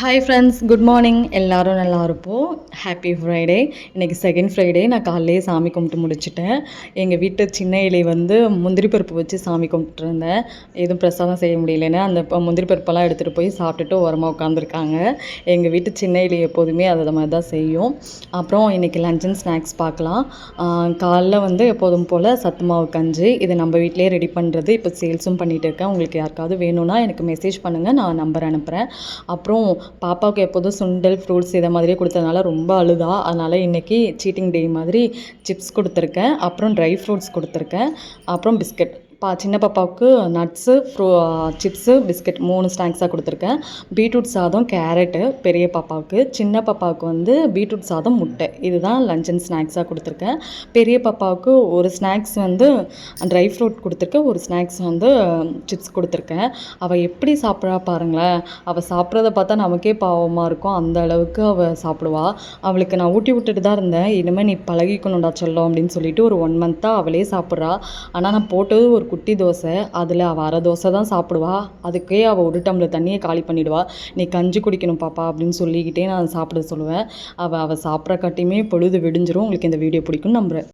Hi friends good morning எல்லோரும் நல்லா இருப்போம். ஹாப்பி ஃப்ரைடே இன்றைக்கி செகண்ட் ஃப்ரைடே நான் காலையிலே சாமி கும்பிட்டு முடிச்சிட்டேன். எங்கள் வீட்டு சின்ன இலை வந்து முந்திரி பருப்பு வச்சு சாமி கும்பிட்டுருந்தேன் எதுவும் பிரசாதம் செய்ய முடியலன்னு அந்த முந்திரி பருப்பெல்லாம் எடுத்துகிட்டு போய் சாப்பிட்டுட்டு ஓரமாக உட்காந்துருக்காங்க எங்கள் வீட்டு சின்ன இலை எப்போதுமே அதை மாதிரி தான் செய்யும். அப்புறம் இன்றைக்கி லஞ்ச் அண்ட் ஸ்நாக்ஸ் பார்க்கலாம். காலைல வந்து எப்போதும் போல் சத்து மாவு கஞ்சி. இது நம்ம வீட்டிலேயே ரெடி பண்ணுறது இப்போ சேல்ஸும் பண்ணிகிட்டு இருக்கேன். உங்களுக்கு யாருக்காவது வேணும்னா எனக்கு மெசேஜ் பண்ணுங்கள் நான் நம்பர் அனுப்புகிறேன் அப்புறம் பாப்பாவுக்கு எப்போதும் சுண்டல் ஃப்ரூட்ஸ் இதை மாதிரியே கொடுத்ததுனால ரொம்ப அழுதா. அதனால் இன்றைக்கி சீட்டிங் டே மாதிரி சிப்ஸ் கொடுத்துருக்கேன். அப்புறம் ட்ரை ஃப்ரூட்ஸ் கொடுத்துருக்கேன். அப்புறம் பிஸ்கட் பா சின்ன பாப்பாவுக்கு நட்ஸு ஃப்ரூ சிப்ஸு பிஸ்கட் மூணு ஸ்நாக்ஸாக கொடுத்துருக்கேன். பீட்ரூட் சாதம் கேரட்டு பெரிய பாப்பாவுக்கு. சின்ன பாப்பாவுக்கு வந்து பீட்ரூட் சாதம் முட்டை. இதுதான் லஞ்ச் அண்ட் ஸ்நாக்ஸாக கொடுத்துருக்கேன். பெரிய பாப்பாவுக்கு ஒரு ஸ்நாக்ஸ் வந்து ட்ரை ஃப்ரூட் கொடுத்துருக்கேன். ஒரு ஸ்நாக்ஸ் வந்து சிப்ஸ் கொடுத்துருக்கேன். அவள் எப்படி சாப்பிட்றா பாருங்களேன். அவள் சாப்பிட்றத பார்த்தா நமக்கே பாவமாக இருக்கும். அந்த அளவுக்கு அவள் சாப்பிடுவாள் அவளுக்கு நான் ஊட்டி விட்டுட்டு தான் இருந்தேன். இனிமேல் நீ பழகிக்கணும்டா செல்லம் அப்படின்னு சொல்லிட்டு ஒரு ஒன் மந்த்தாக அவளே சாப்பிட்றா. ஆனால் நான் போட்டது ஒரு குட்டி தோசை அதில் அவள் அரை தோசை தான் சாப்பிடுவா. அதுக்கே அவள் ஒரு டம்ளர் தண்ணியை காலி பண்ணிவிடுவா நீ கஞ்சி குடிக்கணும் பாப்பா அப்படின்னு சொல்லிக்கிட்டே நான் சாப்பிட சொல்லுவேன். அவள் அவள் சாப்பிட்ற காட்டியுமே பொழுது விடிஞ்சிரும். உங்களுக்கு இந்த வீடியோ பிடிக்கும்னு நம்புகிறேன்